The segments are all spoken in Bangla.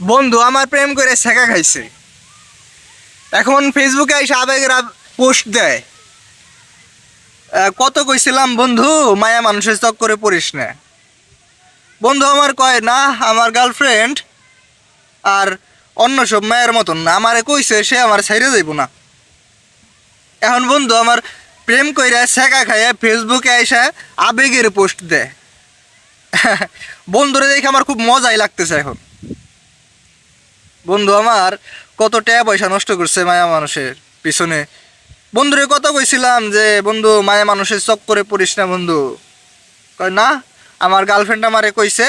বন্ধু, আমার প্রেম করে শেখা খাইছে। এখন ফেসবুকে এসে আবেগের পোস্ট দেয়। কত কইছিলাম, বন্ধু, মায়া মানুষের চক করে পড়িস না। বন্ধু আমার কয়, না, আমার গার্লফ্রেন্ড আর অন্য সব মায়ের মতন না। আমারে কইছে সে আমার ছাইরে যাইব না। এখন বন্ধু আমার প্রেম কইরা শেখা খাইয়া ফেসবুকে এসে আবেগের পোস্ট দেয়। বন্ধুরে দেখে আমার খুব মজাই লাগতেছে এখন। বন্ধু আমার, কত টাকা পয়সা নষ্ট করছে মায়া মানুষের পিছনে। বন্ধুরে কত কইছিলাম যে, বন্ধু, মায়া মানুষের চক্করে পড়িস না বন্ধু। কয়, না, আমার গার্লফ্রেন্ড আমারে কইছে,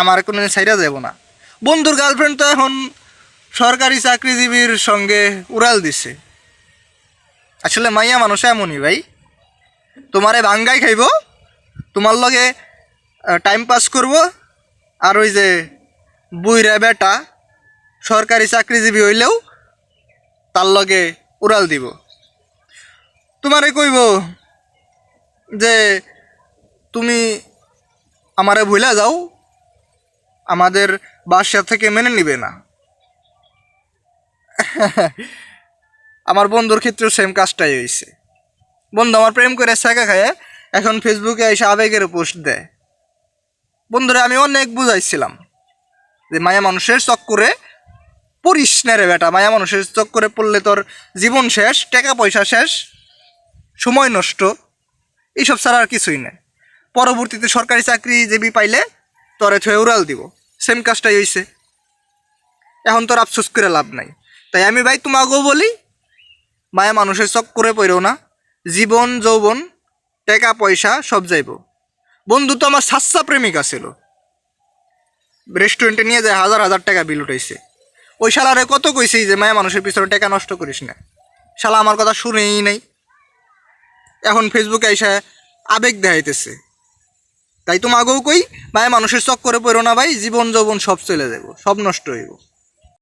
আমার কোনো সাইডা যাব না। বন্ধুর গার্লফ্রেন্ড তো এখন সরকারি চাকরিজীবীর সঙ্গে উড়াল দিছে। আসলে মাইয়া মানুষ এমনই ভাই। তোমারে ভাঙ্গাই খাইব, তোমার লগে টাইম পাস করব, আর ওই যে বুইরা বেটা সরকারি চাকরিজীবী হইলেও তার লগে উড়াল দিব। তোমারে কইব যে তুমি আমারে ভুলা যাও, আমাদের বাসা থেকে মেনে নিবে না। আমার বন্ধুর ক্ষেত্রেও সেম কাজটাই হয়েছে বন্ধু আমার প্রেম করে শেখা খায়, এখন ফেসবুকে এসে আবেগের পোস্ট দেয়। বন্ধুরা, আমি অনেক বুঝাইছিলাম যে মায়া মানুষের চক্করে পড়িস না রে বেটা, মায়া মানুষের চোখ চক্করে পড়লে তোর জীবন শেষ, টাকা পয়সা শেষ, সময় নষ্ট, এইসব ছাড়া আর কিছুই নেই। পরবর্তীতে সরকারি চাকরিজীবী পাইলে তোরে থয়ে উড়াল দিব সেম কাজটাই হয়েছে এখন তোর আফসোস করে লাভ নাই। তাই আমি ভাই তোমাকেও বলি, মায়া মানুষের চক্করে পড়েও না, জীবন, যৌবন, টাকা, পয়সা, সব যাইব। বন্ধু তো আমার সাচ্চা প্রেমিকা ছিল রেস্টুরেন্টে নিয়ে যায় হাজার হাজার টাকা বিল উঠাইছে। ওই শালারে কত কইছি যে, মায়া, মানুষের পিছনে টাকা নষ্ট করিস না। শালা আমার কথা শুনেই নাই। এখন ফেসবুকে এসে আবেগ দেখাইতেছে। তাই তোমাকেও কই, মায়া, মানুষের চক্করে পড়ো না ভাই জীবন যৌবন সব চলে যাব সব নষ্ট হইব।